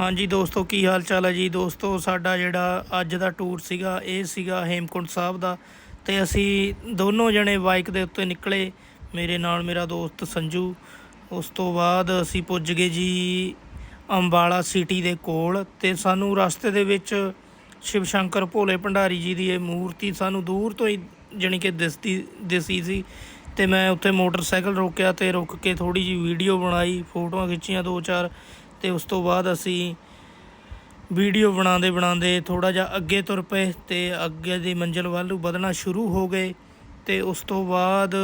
ਹਾਂਜੀ ਦੋਸਤੋ, ਕੀ ਹਾਲ ਚਾਲ ਹੈ ਜੀ? ਦੋਸਤੋ, ਸਾਡਾ ਜਿਹੜਾ ਅੱਜ ਦਾ ਟੂਰ ਸੀਗਾ, ਇਹ ਸੀਗਾ ਹੇਮਕੁੰਟ ਸਾਹਿਬ ਦਾ ਤੇ ਅਸੀਂ ਦੋਨੋਂ ਜਣੇ ਬਾਈਕ ਦੇ ਉੱਤੇ ਨਿਕਲੇ। ਮੇਰੇ ਨਾਲ ਮੇਰਾ ਦੋਸਤ ਸੰਜੂ, ਉਸ ਤੋਂ ਬਾਅਦ ਅਸੀਂ ਪੁੱਜ ਗਏ ਜੀ ਅੰਬਾਲਾ ਸਿਟੀ ਦੇ ਕੋਲ ਤੇ ਸਾਨੂੰ ਰਸਤੇ ਦੇ ਵਿੱਚ ਸ਼ਿਵ ਸ਼ੰਕਰ ਭੋਲੇ ਭੰਡਾਰੀ ਜੀ ਦੀ ਇਹ ਮੂਰਤੀ ਸਾਨੂੰ ਦੂਰ ਤੋਂ ਹੀ ਜਾਣੀ ਕਿ ਦਿਸਦੀ, ਦਿਸੀ ਸੀ ਤੇ ਮੈਂ ਉੱਥੇ ਮੋਟਰਸਾਈਕਲ ਰੋਕਿਆ ਤੇ ਰੁਕ ਕੇ ਥੋੜੀ ਜੀ ਵੀਡੀਓ ਬਣਾਈ, ਫੋਟੋਆਂ ਖਿੱਚੀਆਂ ਦੋ ਚਾਰ ਤੇ ਉਸ ਤੋਂ ਬਾਅਦ ਅਸੀਂ ਵੀਡੀਓ ਬਣਾਉਂਦੇ ਬਣਾਉਂਦੇ ਥੋੜਾ ਜਿਹਾ ਅੱਗੇ ਤੁਰ ਪਏ ਤੇ ਅੱਗੇ ਦੀ ਮੰਜ਼ਿਲ ਵੱਲ ਵਧਣਾ ਸ਼ੁਰੂ ਹੋ ਗਏ ਤੇ ਉਸ ਤੋਂ ਬਾਅਦ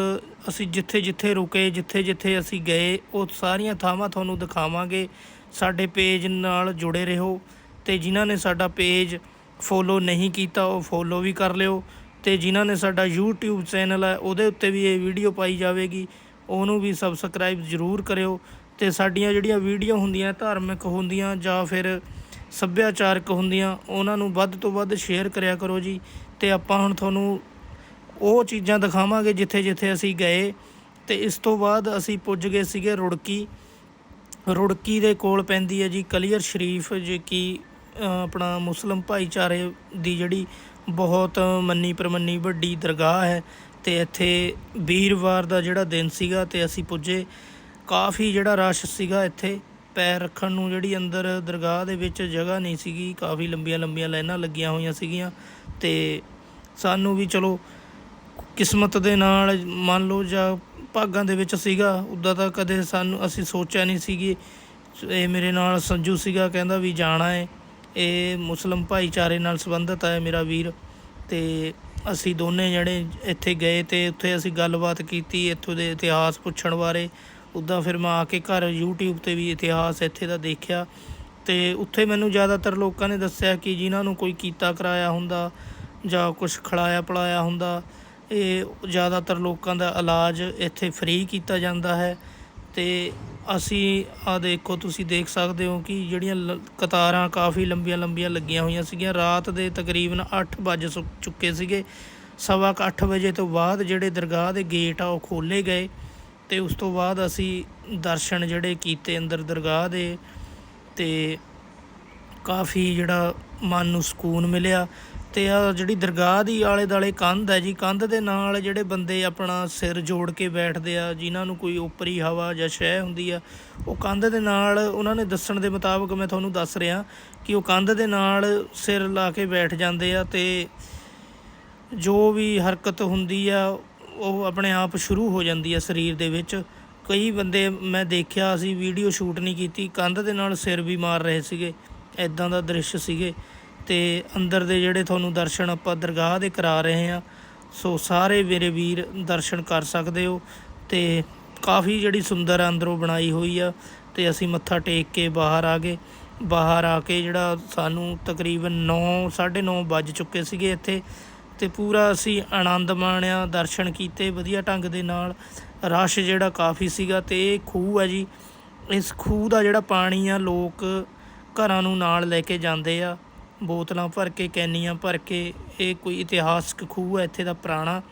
ਅਸੀਂ ਜਿੱਥੇ ਜਿੱਥੇ ਰੁਕੇ, ਜਿੱਥੇ ਜਿੱਥੇ ਅਸੀਂ ਗਏ, ਉਹ ਸਾਰੀਆਂ ਥਾਵਾਂ ਤੁਹਾਨੂੰ ਦਿਖਾਵਾਂਗੇ। ਸਾਡੇ ਪੇਜ ਨਾਲ ਜੁੜੇ ਰਹੋ ਤੇ ਜਿਨ੍ਹਾਂ ਨੇ ਸਾਡਾ ਪੇਜ ਫੋਲੋ ਨਹੀਂ ਕੀਤਾ, ਉਹ ਫੋਲੋ ਵੀ ਕਰ ਲਿਓ ਤੇ ਜਿਨ੍ਹਾਂ ਨੇ ਸਾਡਾ YouTube ਚੈਨਲ ਹੈ, ਉਹਦੇ ਉੱਤੇ ਵੀ ਇਹ ਵੀਡੀਓ ਪਾਈ ਜਾਵੇਗੀ। ਉਹਨੂੰ ਵੀ ਸਬਸਕ੍ਰਾਈਬ ਜ਼ਰੂਰ ਕਰਿਓ ਤੇ ਸਾਡੀਆਂ ਜਿਹੜੀਆਂ ਵੀਡੀਓ ਹੁੰਦੀਆਂ, ਧਾਰਮਿਕ ਹੁੰਦੀਆਂ ਜਾਂ ਫਿਰ ਸੱਭਿਆਚਾਰਕ ਹੁੰਦੀਆਂ, ਉਹਨਾਂ ਨੂੰ ਵੱਧ ਤੋਂ ਵੱਧ ਸ਼ੇਅਰ ਕਰਿਆ ਕਰੋ ਜੀ। ਤੇ ਆਪਾਂ ਹੁਣ ਤੁਹਾਨੂੰ ਉਹ ਚੀਜ਼ਾਂ ਦਿਖਾਵਾਂਗੇ ਜਿੱਥੇ ਜਿੱਥੇ ਅਸੀਂ ਗਏ। ਤੇ ਇਸ ਤੋਂ ਬਾਅਦ ਅਸੀਂ ਪੁੱਜ ਗਏ ਸੀਗੇ ਰੁੜਕੀ। ਰੁੜਕੀ ਦੇ ਕੋਲ ਪੈਂਦੀ ਹੈ ਜੀ ਕਲੀਅਰ ਸ਼ਰੀਫ, ਜੇ ਕਿ ਆਪਣਾ ਮੁਸਲਮ ਭਾਈਚਾਰੇ ਦੀ ਜਿਹੜੀ ਬਹੁਤ ਮੰਨੀ ਪ੍ਰਮੰਨੀ ਵੱਡੀ ਦਰਗਾਹ ਹੈ। ਤੇ ਇੱਥੇ ਵੀਰਵਾਰ ਦਾ ਜਿਹੜਾ ਦਿਨ ਸੀਗਾ ਤੇ ਅਸੀਂ ਪੁੱਜੇ। ਕਾਫੀ ਜਿਹੜਾ ਰਸ਼ ਸੀਗਾ ਇੱਥੇ, ਪੈਰ ਰੱਖਣ ਨੂੰ ਜਿਹੜੀ ਅੰਦਰ ਦਰਗਾਹ ਦੇ ਵਿੱਚ ਜਗ੍ਹਾ ਨਹੀਂ ਸੀਗੀ, ਕਾਫੀ ਲੰਬੀਆਂ ਲੰਬੀਆਂ ਲਾਈਨਾਂ ਲੱਗੀਆਂ ਹੋਈਆਂ ਸੀਗੀਆਂ, ਤੇ ਸਾਨੂੰ ਵੀ ਚਲੋ ਕਿਸਮਤ ਦੇ ਨਾਲ ਮੰਨ ਲਓ ਜਾਂ ਭਾਗਾਂ ਦੇ ਵਿੱਚ ਸੀਗਾ, ਉਦਾਂ ਤਾਂ ਕਦੇ ਸਾਨੂੰ, ਅਸੀਂ ਸੋਚਿਆ ਨਹੀਂ ਸੀਗੀ, ਇਹ ਮੇਰੇ ਨਾਲ ਸੰਜੂ ਸੀਗਾ, ਕਹਿੰਦਾ ਵੀ ਜਾਣਾ ਹੈ ਇਹ ਮੁਸਲਮ ਭਾਈਚਾਰੇ ਨਾਲ ਸੰਬੰਧਿਤ ਹੈ ਮੇਰਾ ਵੀਰ, ਤੇ ਅਸੀਂ ਦੋਨੇ ਜਣੇ ਇੱਥੇ ਗਏ ਤੇ ਉੱਥੇ ਅਸੀਂ ਗੱਲਬਾਤ ਕੀਤੀ, ਇੱਥੋਂ ਦੇ ਇਤਿਹਾਸ ਪੁੱਛਣ ਬਾਰੇ ਉੱਦਾਂ ਫਿਰ ਮੈਂ ਆ ਕੇ ਘਰ YouTube ਤੇ ਵੀ ਇਤਿਹਾਸ ਇੱਥੇ ਦਾ ਦੇਖਿਆ ਤੇ ਉੱਥੇ ਮੈਨੂੰ ਜ਼ਿਆਦਾਤਰ ਲੋਕਾਂ ਨੇ ਦੱਸਿਆ ਕਿ ਜਿਨ੍ਹਾਂ ਨੂੰ ਕੋਈ ਕੀਤਾ ਕਰਾਇਆ ਹੁੰਦਾ ਜਾਂ ਕੁਝ ਖਿਲਾਇਆ ਪਲਾਇਆ ਹੁੰਦਾ, ਇਹ ਜ਼ਿਆਦਾਤਰ ਲੋਕਾਂ ਦਾ ਇਲਾਜ ਇੱਥੇ ਫ੍ਰੀ ਕੀਤਾ ਜਾਂਦਾ ਹੈ ਤੇ ਅਸੀਂ ਆ ਦੇਖੋ, ਤੁਸੀਂ ਦੇਖ ਸਕਦੇ ਹੋ ਕਿ ਜਿਹੜੀਆਂ ਲ- ਕਤਾਰਾਂ ਕਾਫੀ ਲੰਬੀਆਂ ਲੰਬੀਆਂ ਲੱਗੀਆਂ ਹੋਈਆਂ ਸੀਗੀਆਂ। ਰਾਤ ਦੇ ਤਕਰੀਬਨ 8 ਵੱਜ ਸੁ- ਚੁੱਕੇ ਸੀਗੇ। ਸਵਾ ਕੁ ਅੱਠ ਵਜੇ ਤੋਂ ਬਾਅਦ ਜਿਹੜੇ ਦਰਗਾਹ ਦੇ ਗੇਟ ਆ ਉਹ ਖੋਲੇ ਗਏ। ਅਤੇ ਉਸ ਤੋਂ ਬਾਅਦ ਅਸੀਂ ਦਰਸ਼ਨ ਜਿਹੜੇ ਕੀਤੇ ਅੰਦਰ ਦਰਗਾਹ ਦੇ ਅਤੇ ਕਾਫੀ ਜਿਹੜਾ ਮਨ ਨੂੰ ਸਕੂਨ ਮਿਲਿਆ ਅਤੇ ਆ ਜਿਹੜੀ ਦਰਗਾਹ ਦੀ ਆਲੇ ਦਾਲੇ ਕੰਧ ਹੈ ਜੀ, ਕੰਧ ਦੇ ਨਾਲ ਜਿਹੜੇ ਬੰਦੇ ਆਪਣਾ ਸਿਰ ਜੋੜ ਕੇ ਬੈਠਦੇ ਆ, ਜਿਨ੍ਹਾਂ ਨੂੰ ਕੋਈ ਉਪਰੀ ਹਵਾ ਜਾਂ ਸ਼ੈ ਹੁੰਦੀ ਆ, ਉਹ ਕੰਧ ਦੇ ਨਾਲ ਉਹਨਾਂ ਨੇ ਦੱਸਣ ਦੇ ਮੁਤਾਬਕ ਮੈਂ ਤੁਹਾਨੂੰ ਦੱਸ ਰਿਹਾ ਕਿ ਉਹ ਕੰਧ ਦੇ ਨਾਲ ਸਿਰ ਲਾ ਕੇ ਬੈਠ ਜਾਂਦੇ ਆ ਤੇ ਜੋ ਵੀ ਹਰਕਤ ਹੁੰਦੀ ਆ ਉਹ ਆਪਣੇ ਆਪ ਸ਼ੁਰੂ ਹੋ ਜਾਂਦੀ ਆ ਸਰੀਰ ਦੇ ਵਿੱਚ। ਕਈ ਬੰਦੇ ਮੈਂ ਦੇਖਿਆ ਅਸੀਂ ਵੀਡੀਓ ਸ਼ੂਟ ਨਹੀਂ ਕੀਤੀ, ਕੰਧ ਦੇ ਨਾਲ ਸਿਰ ਵੀ ਮਾਰ ਰਹੇ ਸੀਗੇ ਐਦਾਂ ਦਾ ਦ੍ਰਿਸ਼ ਸੀਗੇ। ਤੇ ਅੰਦਰ ਦੇ ਜਿਹੜੇ ਤੁਹਾਨੂੰ ਦਰਸ਼ਨ ਆਪਾਂ ਦਰਗਾਹ ਦੇ ਕਰਾ ਰਹੇ ਹਾਂ ਸੋ ਸਾਰੇ ਮੇਰੇ ਵੀਰ ਦਰਸ਼ਨ ਕਰ ਸਕਦੇ ਹੋ। ਤੇ ਕਾਫੀ ਜਿਹੜੀ ਸੁੰਦਰ ਆ ਅੰਦਰੋਂ ਬਣਾਈ ਹੋਈ ਆ, ਤੇ ਅਸੀਂ ਮੱਥਾ ਟੇਕ ਕੇ ਬਾਹਰ ਆ ਗਏ। ਬਾਹਰ ਆ ਕੇ ਜਿਹੜਾ ਸਾਨੂੰ ਤਕਰੀਬਨ 9 9:30 ਵੱਜ ਚੁੱਕੇ ਸੀਗੇ ਇੱਥੇ। ਤੇ ਪੂਰਾ ਅਸੀਂ ਆਨੰਦ ਮਾਣਿਆ, ਦਰਸ਼ਨ ਕੀਤੇ ਵਧੀਆ ਢੰਗ ਦੇ ਨਾਲ। ਰਸ਼ ਜਿਹੜਾ ਕਾਫੀ ਸੀਗਾ ਤੇ ਇਹ ਖੂਹ ਹੈ ਜੀ। ਇਸ ਖੂਹ ਦਾ ਜਿਹੜਾ ਪਾਣੀ ਆ, ਲੋਕ ਘਰਾਂ ਨੂੰ ਨਾਲ ਲੈ ਕੇ ਜਾਂਦੇ ਆ। ਬੋਤਲਾਂ ਭਰ ਕੇ, ਕੈਨੀਆਂ ਭਰ ਕੇ, ਇਹ ਕੋਈ ਇਤਿਹਾਸਕ ਖੂਹ ਹੈ ਇੱਥੇ ਦਾ ਪੁਰਾਣਾ।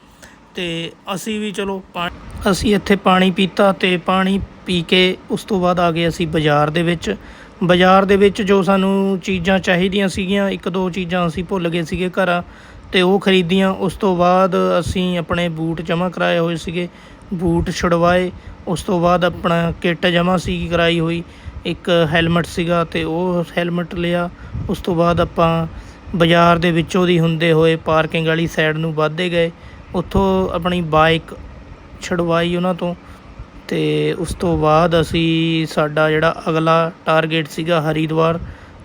ਤੇ ਅਸੀਂ ਵੀ ਚਲੋ ਪਾ- ਅਸੀਂ ਇੱਥੇ ਪਾਣੀ ਪੀਤਾ ਤੇ ਪਾਣੀ ਪੀ ਕੇ ਉਸ ਤੋਂ ਬਾਅਦ ਆ ਗਏ ਅਸੀਂ ਬਾਜ਼ਾਰ ਦੇ ਵਿੱਚ। ਬਾਜ਼ਾਰ ਦੇ ਵਿੱਚ ਜੋ ਸਾਨੂੰ ਚੀਜ਼ਾਂ ਚਾਹੀਦੀਆਂ ਸੀਗੀਆਂ, ਇੱਕ ਦੋ ਚੀਜ਼ਾਂ ਅਸੀਂ ਭੁੱਲ ਗਏ ਸੀਗੇ ਘਰਾਂ। ਤੇ ਉਹ ਖਰੀਦੀਆਂ। ਉਸ ਤੋਂ ਬਾਅਦ ਅਸੀਂ ਆਪਣੇ ਬੂਟ ਜਮ੍ਹਾਂ ਕਰਾਏ ਹੋਏ ਸੀਗੇ। ਬੂਟ ਛੁਡਵਾਏ। ਉਸ ਤੋਂ ਬਾਅਦ ਆਪਣਾ ਕਿੱਟ ਜਮ੍ਹਾਂ ਸੀ, ਕਰਾਈ ਹੋਈ। ਇੱਕ ਹੈਲਮਟ ਸੀਗਾ ਤੇ ਉਹ ਹੈਲਮਟ ਲਿਆ। ਉਸ ਤੋਂ ਬਾਅਦ ਆਪਾਂ ਬਾਜ਼ਾਰ ਦੇ ਵਿੱਚੋਂ ਦੀ ਹੁੰਦੇ ਹੋਏ ਪਾਰਕਿੰਗ ਵਾਲੀ ਸਾਈਡ ਨੂੰ ਵੱਧਦੇ ਗਏ। ਉੱਥੋਂ ਆਪਣੀ ਬਾਈਕ ਛੁਡਵਾਈ ਉਹਨਾਂ ਤੋਂ ਤੇ ਉਸ ਤੋਂ ਬਾਅਦ ਅਸੀਂ ਸਾਡਾ ਜਿਹੜਾ ਅਗਲਾ ਟਾਰਗੇਟ ਸੀਗਾ ਹਰੀਦਵਾਰ।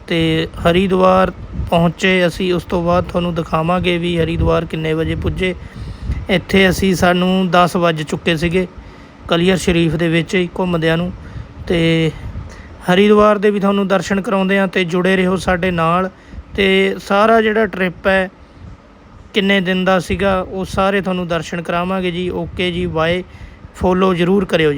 ਤੇ ਹਰੀਦੁਆਰ ਪਹੁੰਚੇ ਅਸੀਂ, ਉਸ ਤੋਂ ਬਾਅਦ ਤੁਹਾਨੂੰ ਦਿਖਾਵਾਂਗੇ ਵੀ ਹਰੀਦਵਾਰ ਕਿੰਨੇ ਵਜੇ ਪੁੱਜੇ। ਇੱਥੇ ਅਸੀਂ ਸਾਨੂੰ 10 ਵੱਜ ਚੁੱਕੇ ਸੀਗੇ ਕਲੀਅਰ ਸ਼ਰੀਫ ਦੇ ਵਿੱਚ ਹੀ ਘੁੰਮਦਿਆਂ ਨੂੰ। ਤੇ ਹਰੀਦੁਆਰ ਦੇ ਵੀ ਤੁਹਾਨੂੰ ਦਰਸ਼ਨ ਕਰਾਉਂਦੇ ਆ ਤੇ ਜੁੜੇ ਰਹੋ ਸਾਡੇ ਨਾਲ। ਤੇ ਸਾਰਾ ਜਿਹੜਾ ਟ੍ਰਿਪ ਹੈ, ਕਿੰਨੇ ਦਿਨ ਦਾ ਸੀਗਾ, ਉਹ ਸਾਰੇ ਤੁਹਾਨੂੰ ਦਰਸ਼ਨ ਕਰਾਵਾਂਗੇ ਜੀ। ਓਕੇ ਜੀ, ਬਾਏ। ਫੋਲੋ ਜ਼ਰੂਰ ਕਰਿਓ ਜੀ।